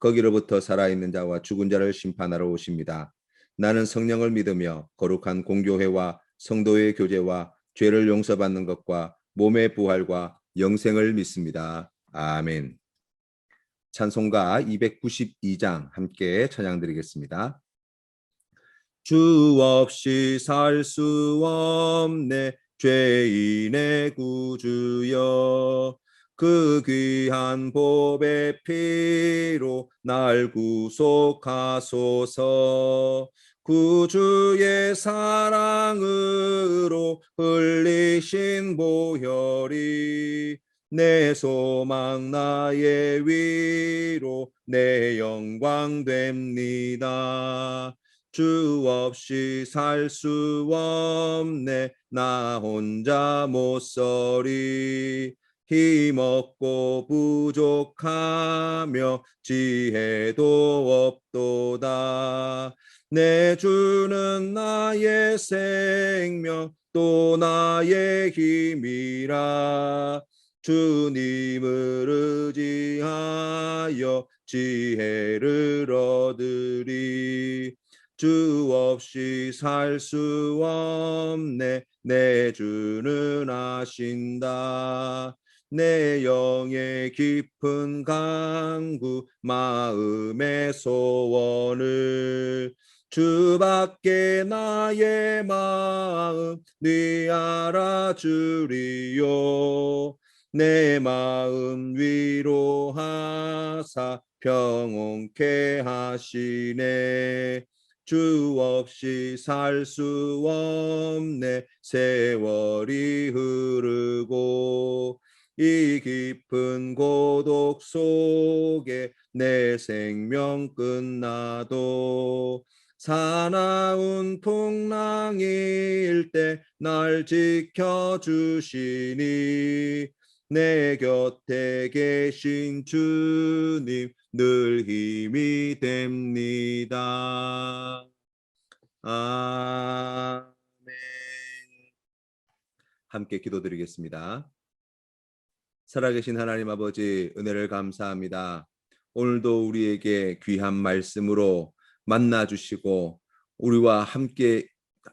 거기로부터 살아있는 자와 죽은 자를 심판하러 오십니다. 나는 성령을 믿으며 거룩한 공교회와 성도의 교제와 죄를 용서받는 것과 몸의 부활과 영생을 믿습니다. 아멘. 찬송가 292장 함께 찬양 드리겠습니다. 주 없이 살 수 없네 죄인의 구주여 그 귀한 보배 피로 날 구속하소서 구주의 사랑으로 흘리신 보혈이 내 소망 나의 위로 내 영광 됩니다. 주 없이 살 수 없네 나 혼자 못 서리 힘없고 부족하며 지혜도 없도다. 내 주는 나의 생명 또 나의 힘이라. 주님을 의지하여 지혜를 얻으리. 주 없이 살 수 없네. 내 주는 아신다 내 영의 깊은 강구 마음의 소원을 주밖에 나의 마음 네 알아주리요. 내 마음 위로하사 평온케 하시네. 주 없이 살 수 없네. 세월이 흐르고 이 깊은 고독 속에 내 생명 끝나도 사나운 풍랑일 때 날 지켜주시니 내 곁에 계신 주님 늘 힘이 됩니다. 아멘. 함께 기도드리겠습니다. 살아계신 하나님 아버지 은혜를 감사합니다. 오늘도 우리에게 귀한 말씀으로 만나 주시고 우리와 함께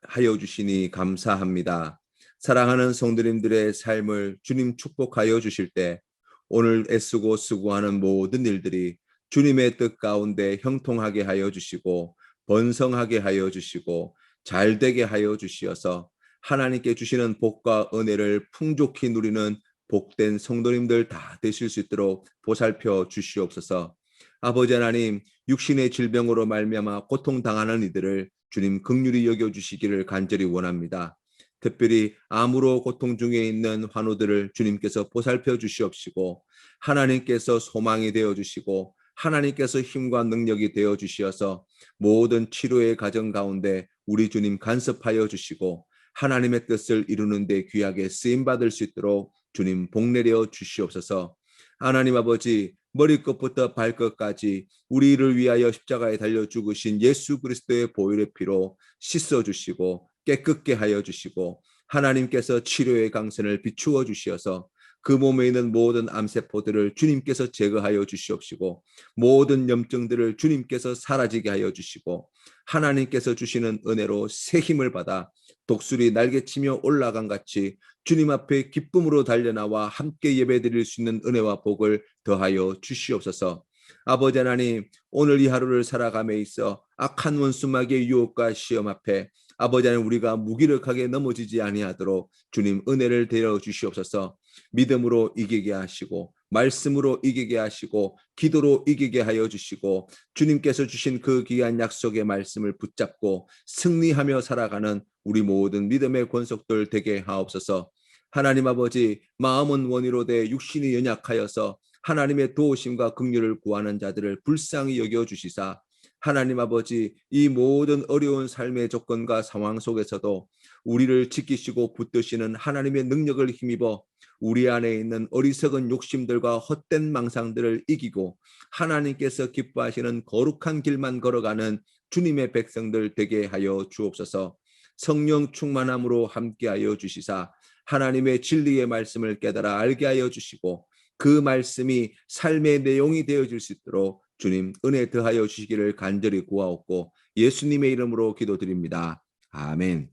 하여 주시니 감사합니다. 사랑하는 성도님들의 삶을 주님 축복하여 주실 때 오늘 애쓰고 수고하는 모든 일들이 주님의 뜻 가운데 형통하게 하여 주시고 번성하게 하여 주시고 잘 되게 하여 주시어서 하나님께 주시는 복과 은혜를 풍족히 누리는 복된 성도님들 다 되실 수 있도록 보살펴 주시옵소서. 아버지 하나님 육신의 질병으로 말미암아 고통 당하는 이들을 주님 극률이 여겨 주시기를 간절히 원합니다. 특별히 암으로 고통 중에 있는 환우들을 주님께서 보살펴 주시옵시고 하나님께서 소망이 되어 주시고 하나님께서 힘과 능력이 되어 주시어서 모든 치료의 과정 가운데 우리 주님 간섭하여 주시고 하나님의 뜻을 이루는 데 귀하게 쓰임 받을 수 있도록 주님 복 내려 주시옵소서. 하나님 아버지 머리끝부터 발끝까지 우리를 위하여 십자가에 달려 죽으신 예수 그리스도의 보혈의 피로 씻어 주시고 깨끗게 하여 주시고 하나님께서 치료의 강선을 비추어 주시어서 그 몸에 있는 모든 암세포들을 주님께서 제거하여 주시옵시고 모든 염증들을 주님께서 사라지게 하여 주시고 하나님께서 주시는 은혜로 새 힘을 받아 독수리 날개치며 올라간 같이 주님 앞에 기쁨으로 달려나와 함께 예배드릴 수 있는 은혜와 복을 더하여 주시옵소서. 아버지 하나님 오늘 이 하루를 살아감에 있어 악한 원수막의 유혹과 시험 앞에 아버지 하나님 우리가 무기력하게 넘어지지 아니하도록 주님 은혜를 되어 주시옵소서. 믿음으로 이기게 하시고 말씀으로 이기게 하시고 기도로 이기게 하여 주시고 주님께서 주신 그 귀한 약속의 말씀을 붙잡고 승리하며 살아가는 우리 모든 믿음의 권속들 되게 하옵소서. 하나님 아버지 마음은 원이로 돼 육신이 연약하여서 하나님의 도우심과 긍휼을 구하는 자들을 불쌍히 여겨 주시사 하나님 아버지 이 모든 어려운 삶의 조건과 상황 속에서도 우리를 지키시고 붙드시는 하나님의 능력을 힘입어 우리 안에 있는 어리석은 욕심들과 헛된 망상들을 이기고 하나님께서 기뻐하시는 거룩한 길만 걸어가는 주님의 백성들 되게 하여 주옵소서. 성령 충만함으로 함께하여 주시사 하나님의 진리의 말씀을 깨달아 알게 하여 주시고 그 말씀이 삶의 내용이 되어질 수 있도록 주님 은혜 더하여 주시기를 간절히 구하옵고 예수님의 이름으로 기도드립니다. 아멘.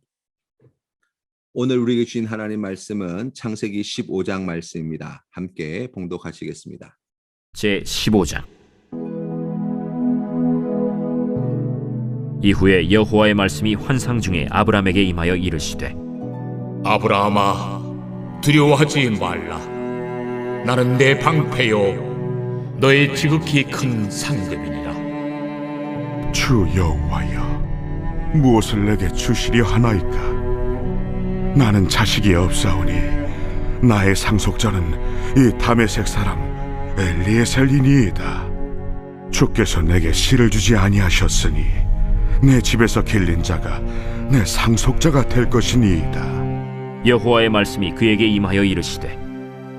오늘 우리에게 주신 하나님 말씀은 창세기 15장 말씀입니다. 함께 봉독하시겠습니다. 제 15장 이후에 여호와의 말씀이 환상 중에 아브람에게 임하여 이르시되 아브라함아 두려워하지 말라 나는 내 방패요 너의 지극히 큰 상급이니라 주 여호와여 무엇을 내게 주시려 하나이까 나는 자식이 없사오니 나의 상속자는 이 다메색 사람 엘리에셀이니이다. 주께서 내게 씨를 주지 아니하셨으니 내 집에서 길린 자가 내 상속자가 될 것이니이다. 여호와의 말씀이 그에게 임하여 이르시되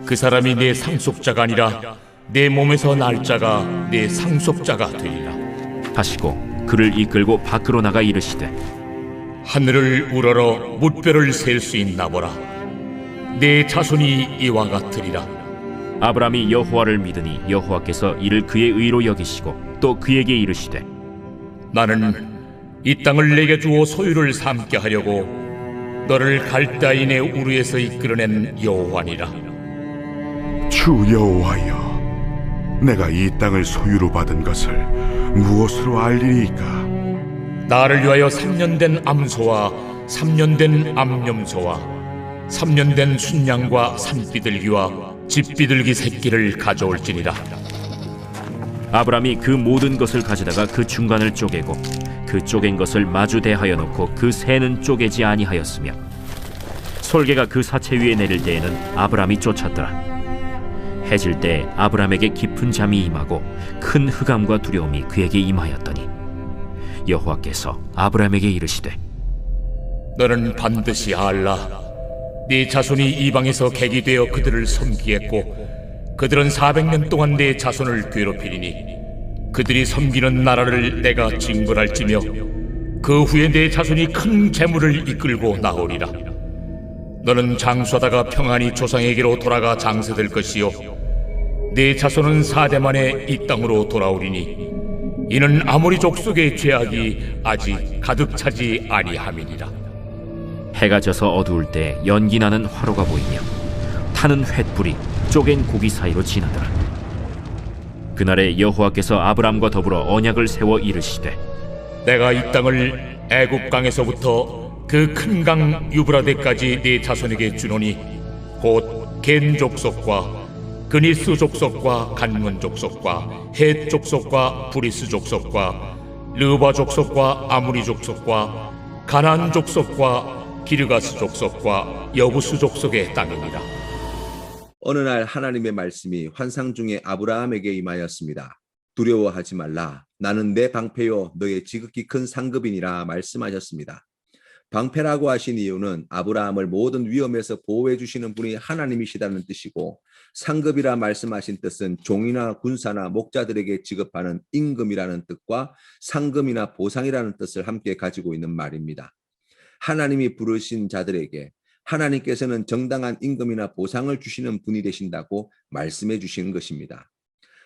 그 사람이 내 상속자가 아니라 내 몸에서 날 자가 내 상속자가 되리라. 하시고 그를 이끌고 밖으로 나가 이르시되 하늘을 우러러 무뼈를 셀 수 있나 보라. 내 자손이 이와 같으리라. 아브람이 여호와를 믿으니 여호와께서 이를 그의 의로 여기시고 또 그에게 이르시되 나는 이 땅을 내게 주어 소유를 삼게 하려고 너를 갈대인의 우르에서 이끌어낸 여호와니라. 주 여호와여 내가 이 땅을 소유로 받은 것을 무엇으로 알리리까 나를 위하여 3년 된 암소와 3년 된 암염소와 3년 된 순양과 산비둘기와 집비둘기 새끼를 가져올지니라. 아브람이 그 모든 것을 가져다가 그 중간을 쪼개고 그 쪼갠 것을 마주 대하여 놓고 그 새는 쪼개지 아니하였으며 솔개가 그 사체 위에 내릴 때에는 아브람이 쫓았더라. 해질 때 아브람에게 깊은 잠이 임하고 큰 흑암과 두려움이 그에게 임하였더니 여호와께서 아브람에게 이르시되 너는 반드시 알라. 네 자손이 이방에서 객이 되어 그들을 섬기겠고 그들은 400년 동안 내 자손을 괴롭히리니 그들이 섬기는 나라를 내가 징벌할지며 그 후에 내 자손이 큰 재물을 이끌고 나오리라. 너는 장수하다가 평안히 조상에게로 돌아가 장세될 것이요. 내 자손은 사대 만에 이 땅으로 돌아오리니 이는 아모리 족속의 죄악이 아직 가득 차지 아니함이니라 해가 져서 어두울 때 연기 나는 화로가 보이며 타는 횃불이 쪼갠 고기 사이로 지나더라. 그날에 여호와께서 아브람과 더불어 언약을 세워 이르시되 내가 이 땅을 애굽 강에서부터 그 큰 강 유브라데까지 네 자손에게 주노니 곧 겐 족속과 그니스 족속과 간문 족속과 헷 족속과 브리스 족속과 르바 족속과 아무리 족속과 가난 족속과 기르가스 족속과 여부스 족속의 땅이니라. 어느 날 하나님의 말씀이 환상 중에 아브라함에게 임하였습니다. 두려워하지 말라. 나는 내 방패요 너의 지극히 큰 상급이니라 말씀하셨습니다. 방패라고 하신 이유는 아브라함을 모든 위험에서 보호해 주시는 분이 하나님이시다는 뜻이고 상급이라 말씀하신 뜻은 종이나 군사나 목자들에게 지급하는 임금이라는 뜻과 상금이나 보상이라는 뜻을 함께 가지고 있는 말입니다. 하나님이 부르신 자들에게 하나님께서는 정당한 임금이나 보상을 주시는 분이 되신다고 말씀해 주시는 것입니다.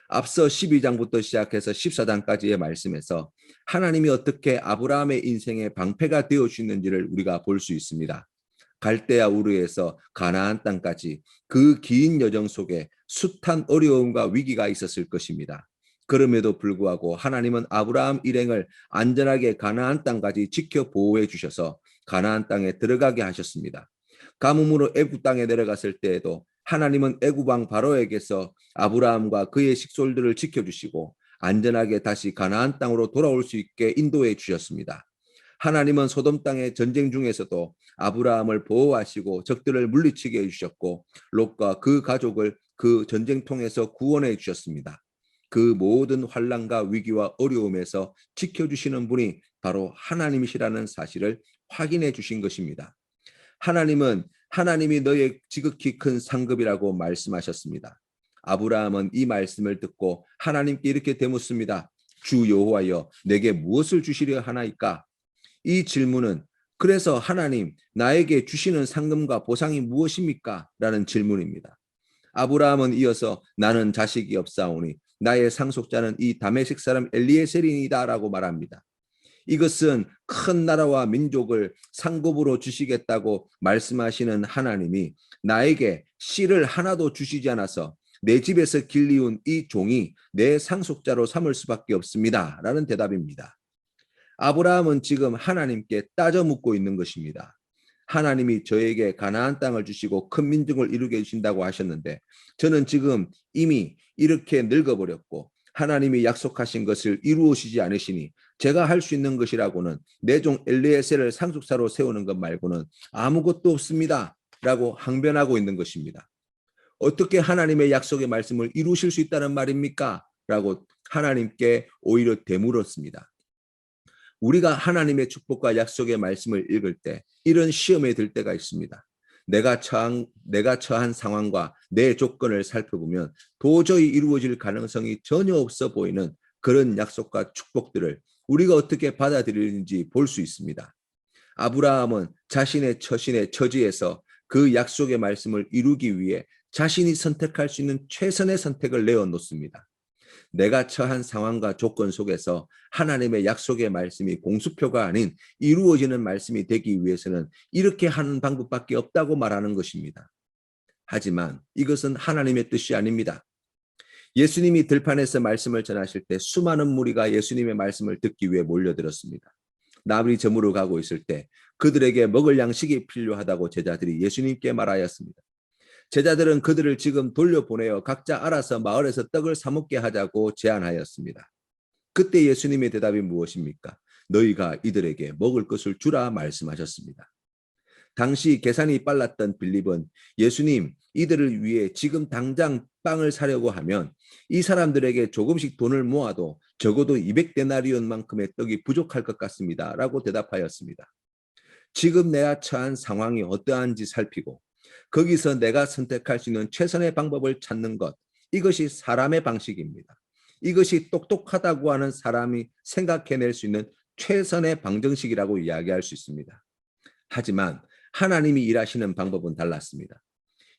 앞서 12장부터 시작해서 14장까지의 말씀에서 하나님이 어떻게 아브라함의 인생의 방패가 되어 주시는지를 우리가 볼 수 있습니다. 갈대아 우르에서 가나안 땅까지 그 긴 여정 속에 숱한 어려움과 위기가 있었을 것입니다. 그럼에도 불구하고 하나님은 아브라함 일행을 안전하게 가나안 땅까지 지켜 보호해 주셔서 가나안 땅에 들어가게 하셨습니다. 가뭄으로 애굽 땅에 내려갔을 때에도 하나님은 애굽 왕 바로에게서 아브라함과 그의 식솔들을 지켜 주시고 안전하게 다시 가나안 땅으로 돌아올 수 있게 인도해 주셨습니다. 하나님은 소돔 땅의 전쟁 중에서도 아브라함을 보호하시고 적들을 물리치게 해주셨고 롯과 그 가족을 그 전쟁통에서 구원해 주셨습니다. 그 모든 환란과 위기와 어려움에서 지켜주시는 분이 바로 하나님이시라는 사실을 확인해 주신 것입니다. 하나님은 하나님이 너의 지극히 큰 상급이라고 말씀하셨습니다. 아브라함은 이 말씀을 듣고 하나님께 이렇게 되묻습니다. 주 여호와여 내게 무엇을 주시려 하나이까? 이 질문은 그래서 하나님 나에게 주시는 상금과 보상이 무엇입니까? 라는 질문입니다. 아브라함은 이어서 나는 자식이 없사오니 나의 상속자는 이 다메섹 사람 엘리에셀이니다라고 말합니다. 이것은 큰 나라와 민족을 상급으로 주시겠다고 말씀하시는 하나님이 나에게 씨를 하나도 주시지 않아서 내 집에서 길리운 이 종이 내 상속자로 삼을 수밖에 없습니다. 라는 대답입니다. 아브라함은 지금 하나님께 따져 묻고 있는 것입니다. 하나님이 저에게 가나안 땅을 주시고 큰 민족을 이루게 해주신다고 하셨는데 저는 지금 이미 이렇게 늙어버렸고 하나님이 약속하신 것을 이루어지지 않으시니 제가 할 수 있는 것이라고는 내 종 엘리에셀을 상속사로 세우는 것 말고는 아무것도 없습니다. 라고 항변하고 있는 것입니다. 어떻게 하나님의 약속의 말씀을 이루실 수 있다는 말입니까? 라고 하나님께 오히려 되물었습니다. 우리가 하나님의 축복과 약속의 말씀을 읽을 때 이런 시험에 들 때가 있습니다. 내가 처한 내가 처한 상황과 내 조건을 살펴보면 도저히 이루어질 가능성이 전혀 없어 보이는 그런 약속과 축복들을 우리가 어떻게 받아들이는지 볼 수 있습니다. 아브라함은 자신의 처신의 처지에서 그 약속의 말씀을 이루기 위해 자신이 선택할 수 있는 최선의 선택을 내어 놓습니다. 내가 처한 상황과 조건 속에서 하나님의 약속의 말씀이 공수표가 아닌 이루어지는 말씀이 되기 위해서는 이렇게 하는 방법밖에 없다고 말하는 것입니다. 하지만 이것은 하나님의 뜻이 아닙니다. 예수님이 들판에서 말씀을 전하실 때 수많은 무리가 예수님의 말씀을 듣기 위해 몰려들었습니다. 나무리 저물어 가고 있을 때 그들에게 먹을 양식이 필요하다고 제자들이 예수님께 말하였습니다. 제자들은 그들을 지금 돌려보내어 각자 알아서 마을에서 떡을 사 먹게 하자고 제안하였습니다. 그때 예수님의 대답이 무엇입니까? 너희가 이들에게 먹을 것을 주라 말씀하셨습니다. 당시 계산이 빨랐던 빌립은 예수님 이들을 위해 지금 당장 빵을 사려고 하면 이 사람들에게 조금씩 돈을 모아도 적어도 200데나리온만큼의 떡이 부족할 것 같습니다. 라고 대답하였습니다. 지금 내가 처한 상황이 어떠한지 살피고 거기서 내가 선택할 수 있는 최선의 방법을 찾는 것 이것이 사람의 방식입니다. 이것이 똑똑하다고 하는 사람이 생각해낼 수 있는 최선의 방정식이라고 이야기할 수 있습니다. 하지만 하나님이 일하시는 방법은 달랐습니다.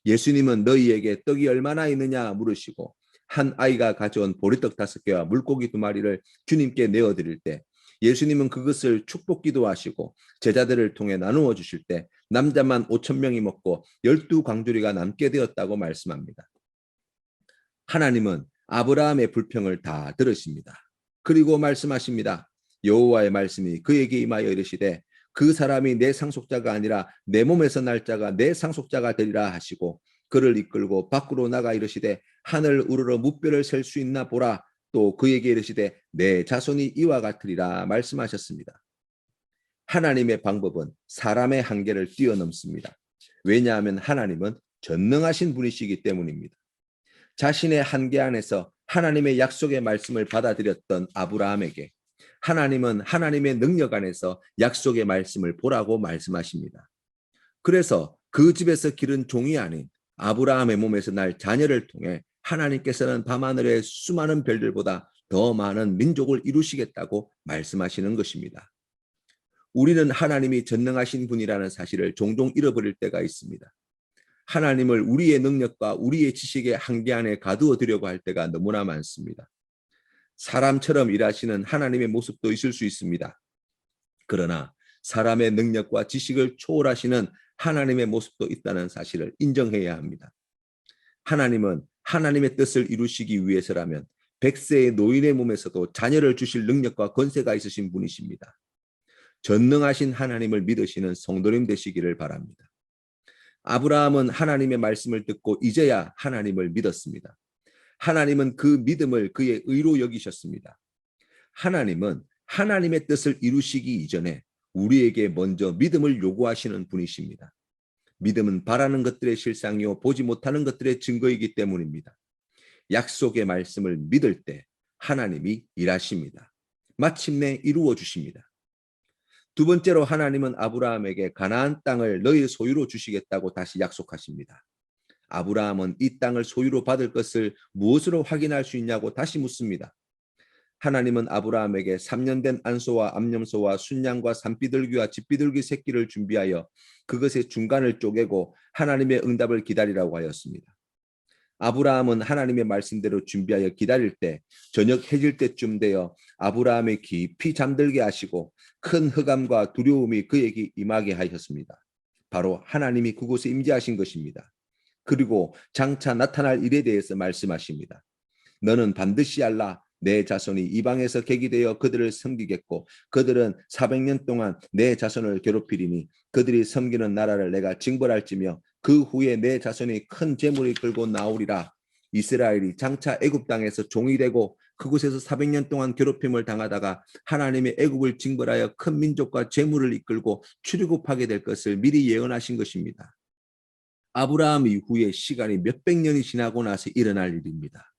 예수님은 너희에게 떡이 얼마나 있느냐 물으시고 한 아이가 가져온 보리떡 다섯 개와 물고기 두 마리를 주님께 내어드릴 때 예수님은 그것을 축복 기도 하시고 제자들을 통해 나누어 주실 때 남자만 5천 명이 먹고 열두 광주리가 남게 되었다고 말씀합니다. 하나님은 아브라함의 불평을 다 들으십니다. 그리고 말씀하십니다. 여호와의 말씀이 그에게 임하여 이르시되 그 사람이 내 상속자가 아니라 내 몸에서 날 자가 내 상속자가 되리라 하시고 그를 이끌고 밖으로 나가 이르시되 하늘 우러러 무뼈를 셀 수 있나 보라 또 그에게 이르시되 내 자손이 이와 같으리라 말씀하셨습니다. 하나님의 방법은 사람의 한계를 뛰어넘습니다. 왜냐하면 하나님은 전능하신 분이시기 때문입니다. 자신의 한계 안에서 하나님의 약속의 말씀을 받아들였던 아브라함에게 하나님은 하나님의 능력 안에서 약속의 말씀을 보라고 말씀하십니다. 그래서 그 집에서 기른 종이 아닌 아브라함의 몸에서 날 자녀를 통해 하나님께서는 밤하늘의 수많은 별들보다 더 많은 민족을 이루시겠다고 말씀하시는 것입니다. 우리는 하나님이 전능하신 분이라는 사실을 종종 잃어버릴 때가 있습니다. 하나님을 우리의 능력과 우리의 지식의 한계 안에 가두어 두려고 할 때가 너무나 많습니다. 사람처럼 일하시는 하나님의 모습도 있을 수 있습니다. 그러나 사람의 능력과 지식을 초월하시는 하나님의 모습도 있다는 사실을 인정해야 합니다. 하나님은 하나님의 뜻을 이루시기 위해서라면 백세의 노인의 몸에서도 자녀를 주실 능력과 권세가 있으신 분이십니다. 전능하신 하나님을 믿으시는 성도님 되시기를 바랍니다. 아브라함은 하나님의 말씀을 듣고 이제야 하나님을 믿었습니다. 하나님은 그 믿음을 그의 의로 여기셨습니다. 하나님은 하나님의 뜻을 이루시기 이전에 우리에게 먼저 믿음을 요구하시는 분이십니다. 믿음은 바라는 것들의 실상이요 보지 못하는 것들의 증거이기 때문입니다. 약속의 말씀을 믿을 때 하나님이 일하십니다. 마침내 이루어 주십니다. 두 번째로 하나님은 아브라함에게 가나안 땅을 너희 소유로 주시겠다고 다시 약속하십니다. 아브라함은 이 땅을 소유로 받을 것을 무엇으로 확인할 수 있냐고 다시 묻습니다. 하나님은 아브라함에게 3년 된 안소와 암염소와 순양과 산비둘기와 집비둘기 새끼를 준비하여 그것의 중간을 쪼개고 하나님의 응답을 기다리라고 하였습니다. 아브라함은 하나님의 말씀대로 준비하여 기다릴 때 저녁 해질 때쯤 되어 아브라함의 깊이 잠들게 하시고 큰 흑암과 두려움이 그에게 임하게 하셨습니다. 바로 하나님이 그곳에 임재하신 것입니다. 그리고 장차 나타날 일에 대해서 말씀하십니다. 너는 반드시 알라 내 자손이 이방에서 객이되어 그들을 섬기겠고 그들은 400년 동안 내 자손을 괴롭히리니 그들이 섬기는 나라를 내가 징벌할지며 그 후에 내 자손이 큰 재물이 끌고 나오리라 이스라엘이 장차 애굽 땅에서 종이 되고 그곳에서 400년 동안 괴롭힘을 당하다가 하나님의 애굽을 징벌하여 큰 민족과 재물을 이끌고 출애굽하게 될 것을 미리 예언하신 것입니다. 아브라함 이후에 시간이 몇백 년이 지나고 나서 일어날 일입니다.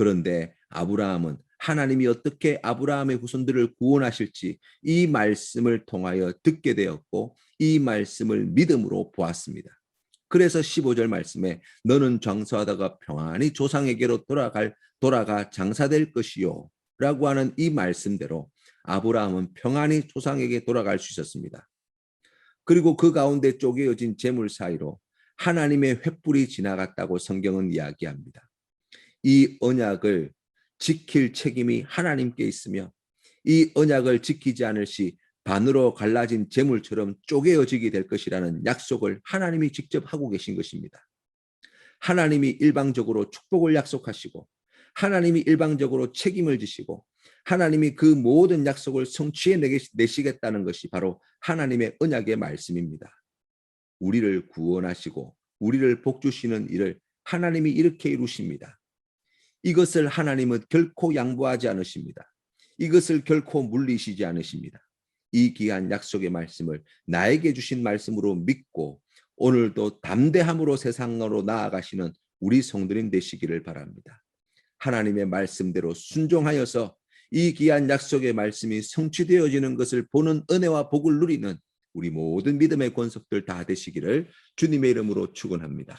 그런데 아브라함은 하나님이 어떻게 아브라함의 후손들을 구원하실지 이 말씀을 통하여 듣게 되었고 이 말씀을 믿음으로 보았습니다. 그래서 15절 말씀에 너는 장사하다가 평안히 조상에게로 돌아갈 돌아가 장사될 것이요 라고 하는 이 말씀대로 아브라함은 평안히 조상에게 돌아갈 수 있었습니다. 그리고 그 가운데 쪼개어진 재물 사이로 하나님의 횃불이 지나갔다고 성경은 이야기합니다. 이 언약을 지킬 책임이 하나님께 있으며 이 언약을 지키지 않을 시 반으로 갈라진 재물처럼 쪼개어지게 될 것이라는 약속을 하나님이 직접 하고 계신 것입니다. 하나님이 일방적으로 축복을 약속하시고 하나님이 일방적으로 책임을 지시고 하나님이 그 모든 약속을 성취해 내시겠다는 것이 바로 하나님의 언약의 말씀입니다. 우리를 구원하시고 우리를 복주시는 일을 하나님이 이렇게 이루십니다. 이것을 하나님은 결코 양보하지 않으십니다. 이것을 결코 물리시지 않으십니다. 이 귀한 약속의 말씀을 나에게 주신 말씀으로 믿고 오늘도 담대함으로 세상으로 나아가시는 우리 성도님 되시기를 바랍니다. 하나님의 말씀대로 순종하여서 이 귀한 약속의 말씀이 성취되어지는 것을 보는 은혜와 복을 누리는 우리 모든 믿음의 권속들 다 되시기를 주님의 이름으로 축원합니다.